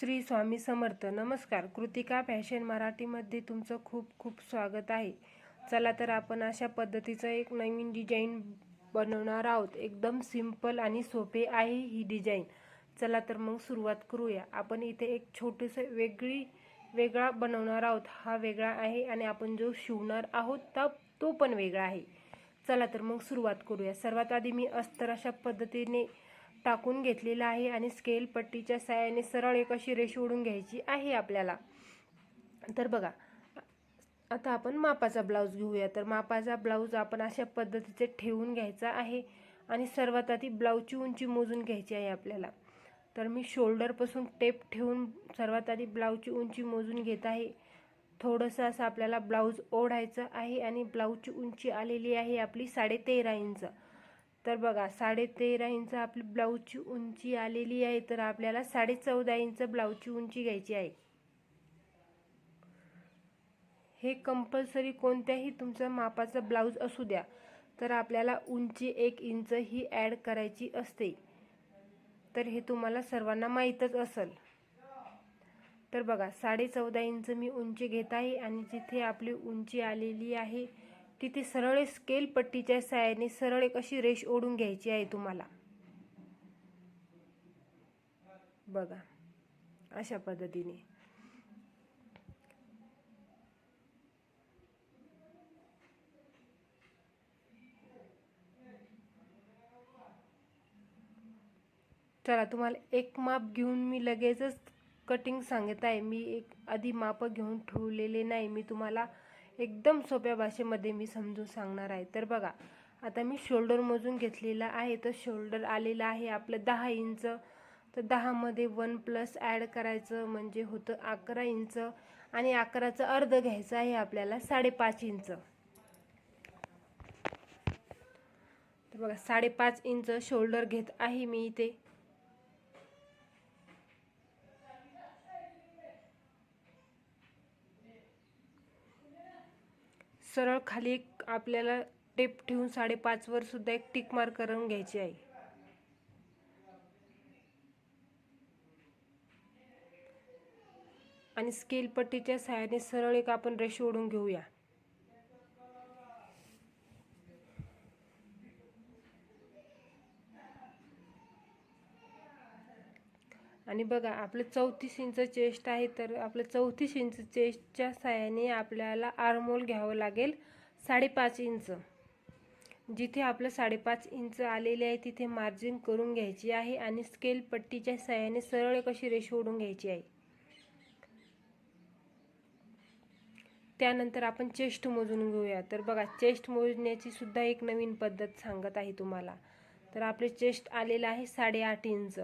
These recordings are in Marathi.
श्री स्वामी समर्थ. नमस्कार. कृतिका फॅशन मराठीमध्ये तुमचं खूप खूप स्वागत आहे. चला तर आपण अशा पद्धतीचं एक नवीन डिझाईन बनवणार आहोत. एकदम सिंपल आणि सोपे आहे ही डिझाईन. चला तर मग सुरुवात करूया. आपण इथे एक छोटंसं वेगळी वेगळा बनवणार आहोत. हा वेगळा आहे आणि आपण जो शिवणार आहोत तर तो पण वेगळा आहे. चला तर मग सुरुवात करूया. सर्वात आधी मी अस्तर अशा पद्धतीने टाकून घेतलेला आहे आणि स्केल पट्टीच्या सहाय्याने सरळ एक अशी रेष ओढून घ्यायची आहे आपल्याला. तर बघा आता आपण मापाचा ब्लाऊज घेऊया. तर मापाचा ब्लाऊज आपण अशा पद्धतीचे ठेवून घ्यायचा आहे आणि सर्वात आधी ब्लाऊजची उंची मोजून घ्यायची आहे आपल्याला. तर मी शोल्डरपासून टेप ठेवून सर्वात आधी ब्लाऊजची उंची मोजून घेत आहे. थोडंसं असं आपल्याला ब्लाऊज ओढायचं आहे आणि ब्लाऊजची उंची आलेली आहे आपली साडेतेरा इंच. तर बघा साडेतेरा इंच आपली ब्लाऊजची उंची आलेली आहे तर आपल्याला साडे चौदा इंच ब्लाऊजची उंची घ्यायची आहे. हे कंपल्सरी कोणत्याही तुमचं मापाचं ब्लाऊज असू द्या तर आपल्याला उंची एक इंच ही ॲड करायची असते. तर हे तुम्हाला सर्वांना माहीतच असेल. तर बघा साडे चौदा इंच मी उंची घेत आहे आणि जिथे आपली उंची आलेली आहे तिथे सरळ स्केल पट्टीच्या सहाय्याने सरळ एक अशी रेष ओढून घ्यायची आहे तुम्हाला. बघा अशा पद्धतीने. चला तुम्हाला एक माप घेऊन मी लगेचच कटिंग सांगत आहे. मी एक आधी माप घेऊन ठेवलेले नाही. मी तुम्हाला एकदम सोप्या भाषेमध्ये मी समजून सांगणार आहे. तर बघा आता मी शोल्डर मोजून घेतलेला आहे. तर शोल्डर आलेला आहे आपलं दहा इंच. तर दहामध्ये वन प्लस ॲड करायचं म्हणजे होतं अकरा इंच. आणि अकराचं अर्ध घ्यायचं आहे आपल्याला साडेपाच इंच. तर बघा साडेपाच इंच शोल्डर घेत आहे मी इथे. सरळ खाली एक आपल्याला टेप ठेवून साडेपाचवर सुद्धा एक टिक मार्क करून घ्यायची आहे आणि स्केल पट्टीच्या सहाय्याने सरळ एक आपण रेष ओढून घेऊया. आणि बघा आपलं चौतीस इंच चेस्ट आहे तर आपलं चौतीस इंच चेस्टच्या साह्याने आपल्याला आरमोल घ्यावं लागेल साडेपाच इंच. जिथे आपलं साडेपाच इंच आलेले आहे तिथे मार्जिन करून घ्यायची आहे आणि स्केल पट्टीच्या साह्याने सरळ कशी रेष ओढून घ्यायची आहे. त्यानंतर आपण चेस्ट मोजून घेऊया. तर बघा चेस्ट मोजण्याची सुद्धा एक नवीन पद्धत सांगत आहे तुम्हाला. तर आपले चेस्ट आलेलं आहे साडेआठ इंच.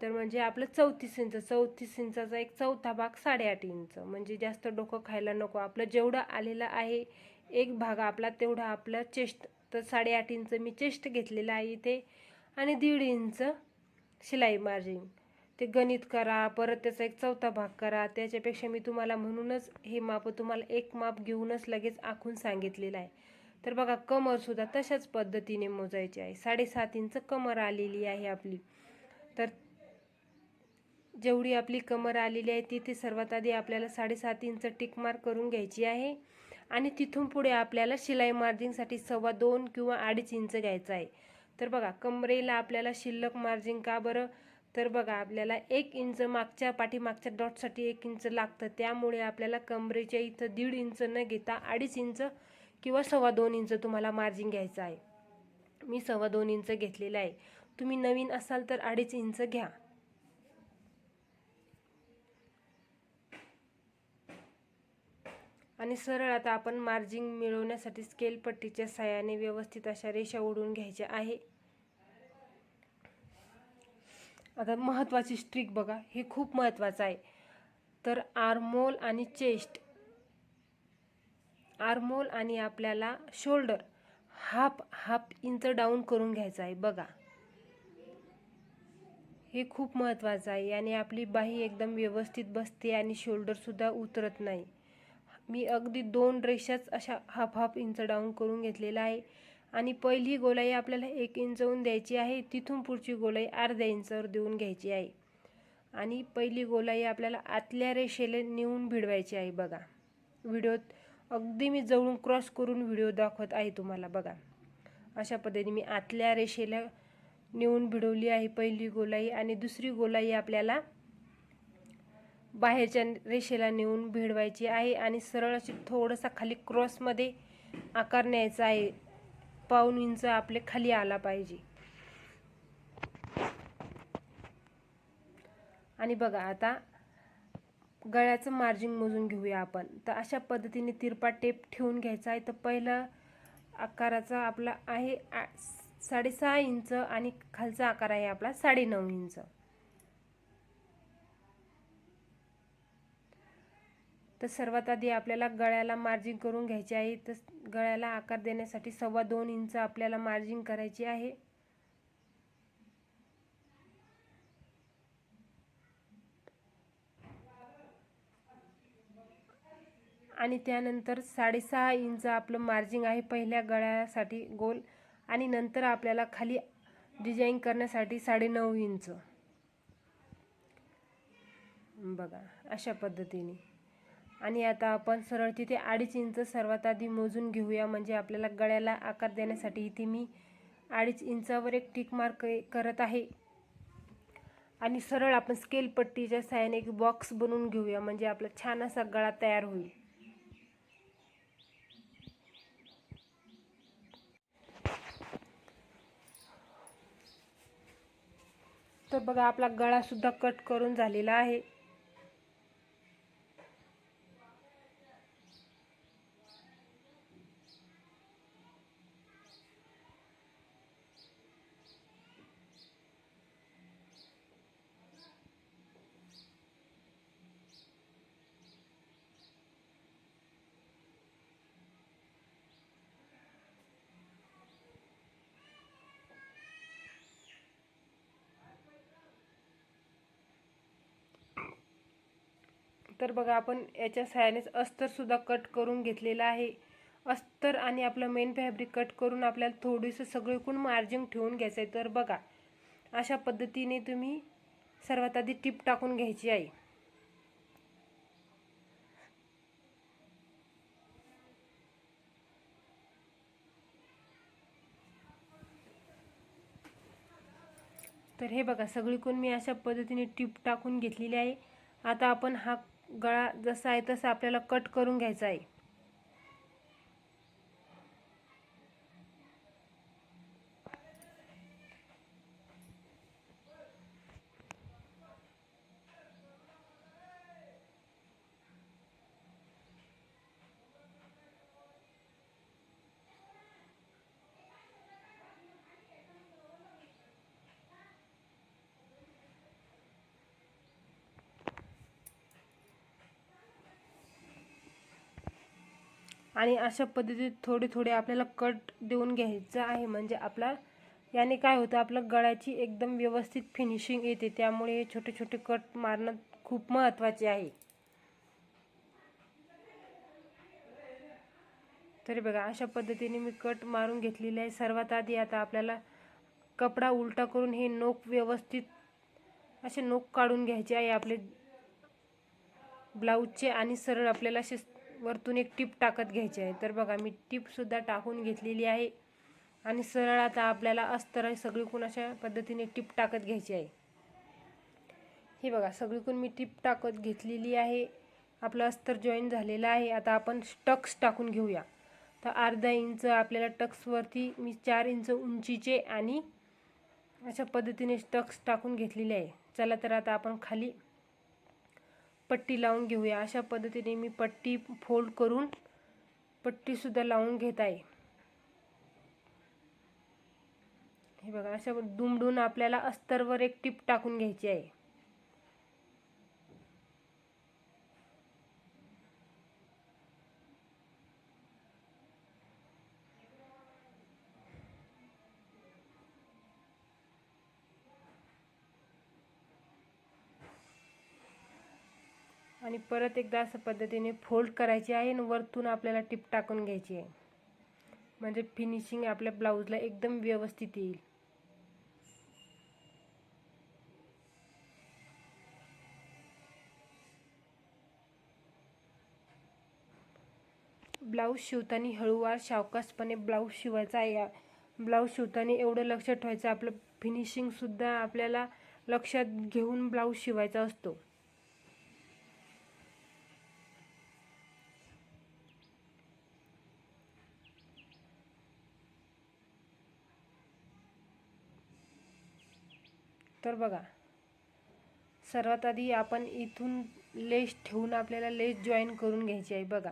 तर म्हणजे आपलं चौतीस इंच चौतीस इंचाचा एक चौथा भाग साडेआठ इंच. म्हणजे जास्त डोकं खायला नको. आपलं जेवढं आलेलं आहे एक भाग आपला तेवढा आपला चेस्ट. तर साडेआठ इंच मी चेस्ट घेतलेला आहे इथे. आणि दीड इंच शिलाई मार्जिन. ते गणित करा परत त्याचा एक चौथा भाग करा. त्याच्यापेक्षा मी तुम्हाला म्हणूनच हे माप तुम्हाला एक माप घेऊनच लगेच आखून सांगितलेलं आहे. तर बघा कमरसुद्धा तशाच पद्धतीने मोजायची आहे. साडेसात इंच कमर आलेली आहे आपली. तर जेवढी आपली कमर आलेली आहे तिथे सर्वात आधी आपल्याला साडेसात इंच टिकमार्क करून घ्यायची आहे. आणि तिथून पुढे आपल्याला शिलाई मार्जिनसाठी सव्वा दोन किंवा अडीच इंच घ्यायचं आहे. तर बघा कमरेला आपल्याला शिल्लक मार्जिन का बरं? तर बघा आपल्याला एक इंच मागच्या पाठीमागच्या डॉटसाठी एक इंच लागतं. त्यामुळे आपल्याला कमरेच्या इथं दीड इंच न घेता अडीच इंच किंवा सव्वा दोन इंच तुम्हाला मार्जिन घ्यायचं आहे. मी सव्वा दोन इंच घेतलेलं आहे. तुम्ही नवीन असाल तर अडीच इंच घ्या. आणि सरळ आता आपण मार्जिन मिळवण्यासाठी स्केल पट्टीच्या साह्याने व्यवस्थित अशा रेषा ओढून घ्यायच्या आहे. आता महत्त्वाची स्ट्रिक बघा हे खूप महत्त्वाचं आहे. तर आर्मोल आणि चेस्ट आर्मोल आणि आपल्याला shoulder half half inch down करून घ्यायचं आहे बघा. हे खूप महत्त्वाचं आहे आणि आपली बाही एकदम व्यवस्थित बसते आणि शोल्डरसुद्धा उतरत नाही. मी अगदी दोन रेषाच अशा हाफ हाफ इंच डाऊन करून घेतलेला आहे. आणि पहिली गोलाई आपल्याला एक इंचवून द्यायची आहे. तिथून पुढची गोलाई अर्ध्या इंचावर देऊन घ्यायची आहे. आणि पहिली गोलाई आपल्याला आतल्या रेषेला नेऊन भिडवायची आहे बघा. व्हिडिओत अगदी मी जवळून क्रॉस करून व्हिडिओ दाखवत आहे तुम्हाला बघा. अशा पद्धतीने मी आतल्या रेषेला नेऊन भिडवली आहे पहिली गोलाई. आणि दुसरी गोलाई आपल्याला बाहेरच्या रेषेला नेऊन भिडवायची आहे आणि सरळ अशी थोडंसा खाली क्रॉसमध्ये आकार न्यायचा आहे. पाऊन इंच आपले खाली आला पाहिजे. आणि बघा आता गळ्याचं मार्जिन मोजून घेऊया आपण. तर अशा पद्धतीने तिरपा टेप ठेवून घ्यायचा आहे. तर पहिला आकाराचा आपला आहे आ साडेसहा इंच आणि खालचा आकार आहे आपला साडेनऊ इंच. तर सर्वात आधी आपल्याला गळ्याला मार्जिन करून घ्यायचे आहे. तर गळ्याला आकार देण्यासाठी सव्वा दोन इंच आपल्याला मार्जिन करायची आहे. आणि त्यानंतर साडेसहा इंच आपलं मार्जिंग आहे पहिल्या गळ्यासाठी गोल. आणि नंतर आपल्याला खाली डिझाईन करण्यासाठी साडेनऊ इंच. बघा अशा पद्धतीने. आणि आता आपण सरळ तिथे अडीच इंच सर्वात आधी मोजून घेऊया. म्हणजे आपल्याला गळ्याला आकार देण्यासाठी इथे मी अडीच इंचावर एक टिक मार्क करत आहे. आणि सरळ आपण स्केल पट्टीच्या साह्याने एक बॉक्स बनवून घेऊया. म्हणजे आपला छान असा गळा तयार होईल. तर बघा आपला गळासुद्धा कट करून झालेला आहे. तर बघा आपण याच्या सहाय्यानेच अस्तरसुद्धा कट करून घेतलेला आहे. अस्तर आणि आपलं मेन फॅब्रिक कट करून आपल्याला थोडीसं सगळीकडून मार्जिन ठेवून घ्यायचं आहे तर बघा अशा पद्धतीने तुम्ही सर्वात आधी टीप टाकून घ्यायची आहे. तर हे बघा सगळीकडून मी अशा पद्धतीने टीप टाकून घेतलेली आहे. आता आपण हा गळा जसा आहे तसा आपल्याला कट करून घ्यायचा आहे. आणि अशा पद्धतीत थोडे थोडे आपल्याला कट देऊन घ्यायचं आहे. म्हणजे आपला याने काय होतं आपलं गळ्याची एकदम व्यवस्थित फिनिशिंग येते. त्यामुळे छोटे छोटे कट मारणं खूप महत्त्वाचे आहे. तरी बघा अशा पद्धतीने मी कट मारून घेतलेले आहे. सर्वात आधी आता आपल्याला कपडा उलटा करून हे नोक व्यवस्थित असे नोक काढून घ्यायचे आहे आपले ब्लाऊजचे. आणि सरळ आपल्याला असे वरतून एक टीप टाकत घ्यायची आहे. तर बघा मी टीपसुद्धा टाकून घेतलेली आहे. आणि सरळ आता आपल्याला अस्तर सगळीकडून अशा पद्धतीने टीप टाकत घ्यायची आहे. हे बघा सगळीकडून मी टीप टाकत घेतलेली आहे. आपलं अस्तर जॉईन झालेलं आहे. आता आपण टक्स टाकून घेऊया. तर अर्धा इंच आपल्याला टक्सवरती मी चार इंच उंचीचे आणि अशा पद्धतीने टक्स टाकून घेतलेले आहे. चला तर आता आपण खाली पट्टी लावून घेऊया. अशा पद्धतीने मी पट्टी फोल्ड करून पट्टीसुद्धा लावून घेत आहे. हे बघा अशा दुमडून आपल्याला अस्तरवर एक टीप टाकून घ्यायची आहे. आणि परत एकदा असं पद्धतीने फोल्ड करायची आहे आणि वरतून आपल्याला टिप टाकून घ्यायची आहे. म्हणजे फिनिशिंग आपल्या ब्लाऊजला एकदम व्यवस्थित येईल. ब्लाऊज शिवताना हळूवार सावकाशपणे ब्लाऊज शिवायचा आहे. ब्लाऊज शिवताना एवढं लक्षात ठेवायचं आपलं फिनिशिंगसुद्धा आपल्याला लक्षात घेऊन ब्लाऊज शिवायचा असतो. बघा. सर्वात आधी आपण इथून लेस ठेवून आपल्याला लेस जॉईन करून घ्यायची आहे. बघा.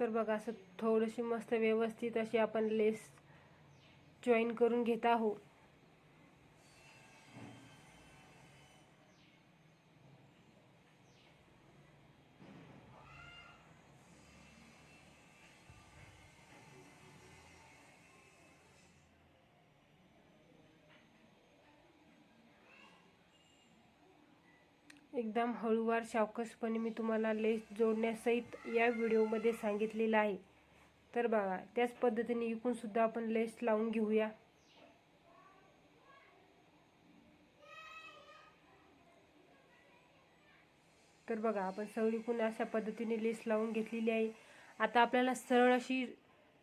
तर बघा असं थोडीशी मस्त व्यवस्थित अशी आपण लेस जॉईन करून घेत आहोत. एकदम हळूवार शावकसपणे मी तुम्हाला लेस जोडण्यासहित या व्हिडिओमध्ये सांगितलेलं आहे. तर बघा त्याच पद्धतीने इकूनसुद्धा आपण लेस लावून घेऊया. तर बघा आपण सगळीकून अशा पद्धतीने लेस लावून घेतलेली आहे. आता आपल्याला सरळ अशी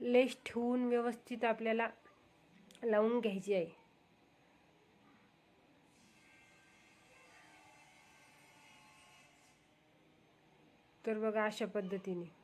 लेस ठेवून व्यवस्थित आपल्याला लावून घ्यायची आहे. तर बघा अशा पद्धतीने.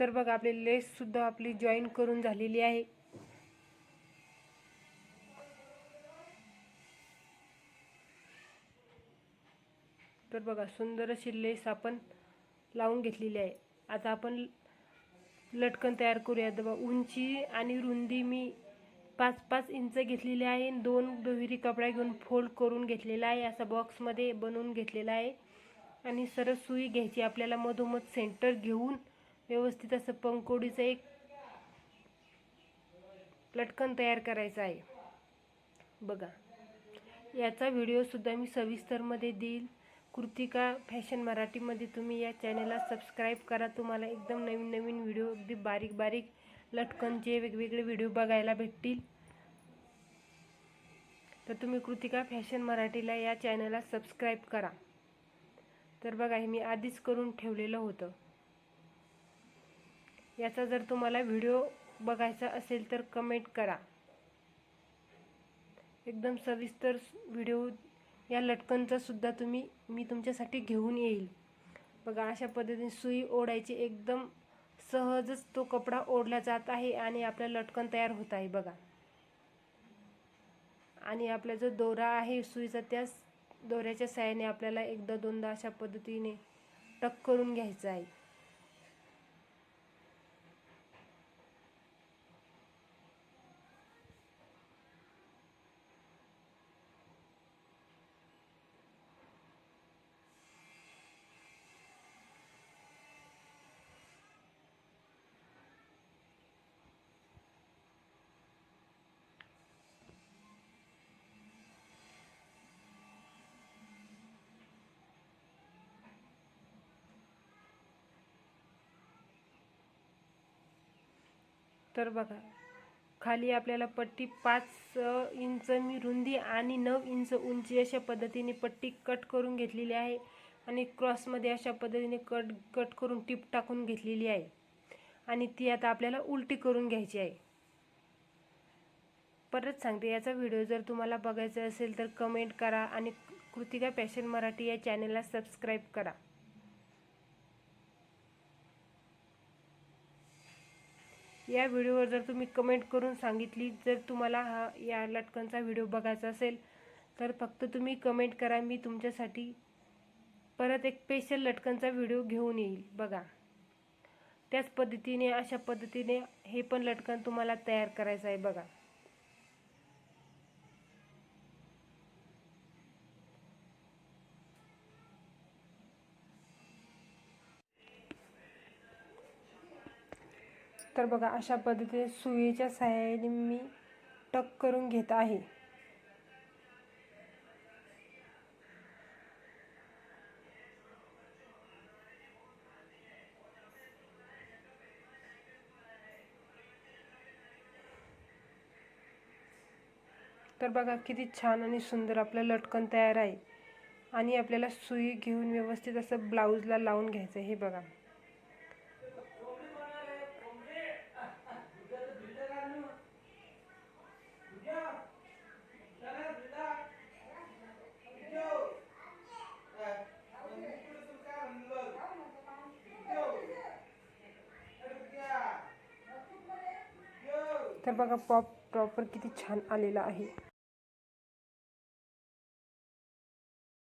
तर बघा आपली लेस सुद्धा आपली जॉईन करून झालेली आहे. तर बघा सुंदर अशी लेस आपण लावून घेतलेली आहे. आता आपण लटकन तयार करूया. बघा उंची आणि रुंदी मी पाच पाच इंच घेतलेली आहे. दोन दुहेरी कपडा घेऊन फोल्ड करून घेतलेला आहे. असा बॉक्समध्ये बनवून घेतलेला आहे. आणि सरळ सुई घ्यायची आपल्याला मधोमध सेंटर घेऊन व्यवस्थित असं पंकोडीचं एक लटकन तयार करायचं आहे. बघा याचा व्हिडिओसुद्धा मी सविस्तरमध्ये देईल. कृतिका फॅशन मराठीमध्ये तुम्ही या चॅनलला सबस्क्राईब करा. तुम्हाला एकदम नवीन नवीन व्हिडिओ अगदी बारीक बारीक लटकनचे वेगवेगळे व्हिडिओ बघायला भेटतील. तर तुम्ही कृतिका फॅशन मराठीला या चॅनलला सबस्क्राईब करा. तर बघा हे मी आधीच करून ठेवलेलं होतं. याचा जर तुम्हाला व्हिडिओ बघायचा असेल तर कमेंट करा. एकदम सविस्तर व्हिडिओ या लटकनचा सुद्धा तुम्ही मी तुमच्यासाठी घेऊन येईल. बघा अशा पद्धतीने सुई ओढायची एकदम सहजच तो कपडा ओढला जात आहे आणि आपला लटकन तयार होत आहे बघा. आणि आपला जो दोरा आहे सुईचा त्याच दोऱ्याच्या साह्याने आपल्याला एकदा दोनदा अशा पद्धतीने टक करून घ्यायचं आहे. तर बघा खाली आपल्याला पट्टी पाच इंच मी रुंदी आणि नऊ इंच उंची अशा पद्धतीने पट्टी कट करून घेतलेली आहे आणि क्रॉसमध्ये अशा पद्धतीने कट कट करून टीप टाकून घेतलेली आहे. आणि ती आता आपल्याला उलटी करून घ्यायची आहे. परत सांगते याचा व्हिडिओ जर तुम्हाला बघायचा असेल तर कमेंट करा आणि कृतिका पॅशन मराठी या चॅनलला सबस्क्राईब करा. या व्हिडिओवर जर तुम्ही कमेंट करून सांगितली जर तुम्हाला हा या लटकनचा व्हिडिओ बघायचा असेल तर फक्त तुम्ही कमेंट करा मी तुमच्यासाठी परत एक स्पेशल लटकनचा व्हिडिओ घेऊन येईल बघा. त्याच पद्धतीने अशा पद्धतीने हे पण लटकन तुम्हाला तयार करायचं आहे बघा. तर बघा अशा पद्धतीने सुईच्या सहाय्याने मी टक करून घेत आहे. तर बघा किती छान आणि सुंदर आपलं लटकन तयार आहे. आणि आपल्याला सुई घेऊन व्यवस्थित असं ब्लाऊजला लावून घ्यायचं आहे हे बघा. तर बघा पॉप प्रॉपर किती छान आलेला आहे.